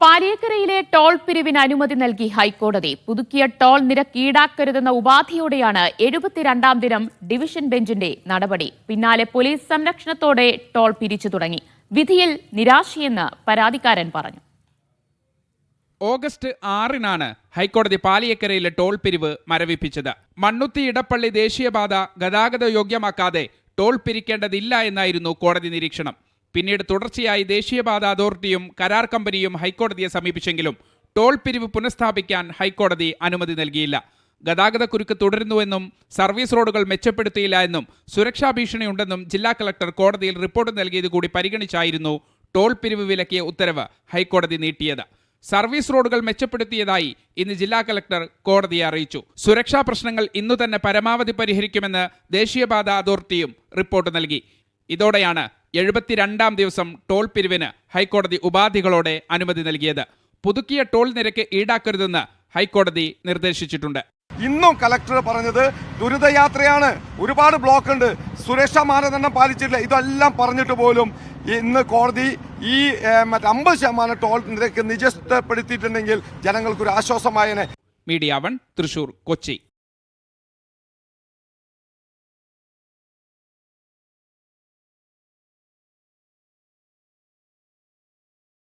പാലിയക്കരയിലെ toll പിരിവിന് അനുമതി നൽകി ഹൈക്കോടതി. പുതുക്കിയ ടോൾ നിരക്ക് ഈടാക്കരുതെന്ന ഉപാധിയോടെയാണ് എഴുപത്തിരണ്ടാം ദിനം ഡിവിഷൻ ബെഞ്ചിന്റെ നടപടി. പിന്നാലെ പോലീസ് സംരക്ഷണത്തോടെ ടോൾ പിരിച്ചു തുടങ്ങി. വിധിയിൽ നിരാശയെന്ന് പരാതിക്കാരൻ പറഞ്ഞു. ഓഗസ്റ്റ് ആറിനാണ് ഹൈക്കോടതി പാലിയക്കരയിലെ ടോൾ പിരിവ് മരവിപ്പിച്ചത്. മണ്ണുത്തി ഇടപ്പള്ളി ദേശീയപാത ഗതാഗത യോഗ്യമാക്കാതെ ടോൾ പിരിക്കേണ്ടതില്ല എന്നായിരുന്നു കോടതി നിരീക്ഷണം. പിന്നീട് തുടർച്ചയായി ദേശീയപാത അതോറിറ്റിയും കരാർ കമ്പനിയും ഹൈക്കോടതിയെ സമീപിച്ചെങ്കിലും ടോൾ പിരിവ് പുനഃസ്ഥാപിക്കാൻ ഹൈക്കോടതി അനുമതി നൽകിയില്ല. ഗതാഗതക്കുരുക്ക് തുടരുന്നുവെന്നും സർവീസ് റോഡുകൾ മെച്ചപ്പെടുത്തിയില്ല എന്നും സുരക്ഷാ ഭീഷണിയുണ്ടെന്നും ജില്ലാ കളക്ടർ കോടതിയിൽ റിപ്പോർട്ട് നൽകിയത് കൂടി പരിഗണിച്ചായിരുന്നു ടോൾ പിരിവ് വിലക്കിയ ഉത്തരവ് ഹൈക്കോടതി നീട്ടിയത്. സർവീസ് റോഡുകൾ മെച്ചപ്പെടുത്തിയതായി ഇന്ന് ജില്ലാ കളക്ടർ കോടതിയെ അറിയിച്ചു. സുരക്ഷാ പ്രശ്നങ്ങൾ ഇന്നു തന്നെ പരമാവധി പരിഹരിക്കുമെന്ന് ദേശീയപാത അതോറിറ്റിയും റിപ്പോർട്ട് നൽകി. ഇതോടെയാണ് എഴുപത്തിരണ്ടാം ദിവസം ടോൾ പിരിവിന് ഹൈക്കോടതി ഉപാധികളോടെ അനുമതി നൽകിയത്. പുതുക്കിയ ടോൾ നിരക്ക് ഈടാക്കരുതെന്ന് ഹൈക്കോടതി നിർദ്ദേശിച്ചിട്ടുണ്ട്. ഇന്നും കലക്ടർ പറഞ്ഞത് ദുരിതയാത്രയാണ്. ഒരുപാട് ബ്ലോക്ക് ഉണ്ട് സുരക്ഷാ മാനദണ്ഡം പാലിച്ചിട്ടില്ല. ഇതെല്ലാം പറഞ്ഞിട്ട് പോലും ഇന്ന് കോടതി ഈ മറ്റേ അമ്പത് ശതമാനം ടോൾ നിരക്ക് നിജപ്പെടുത്തിയിട്ടുണ്ടെങ്കിൽ ജനങ്ങൾക്കൊരു ആശ്വാസമായനെ. Media one Thrissur Kochi.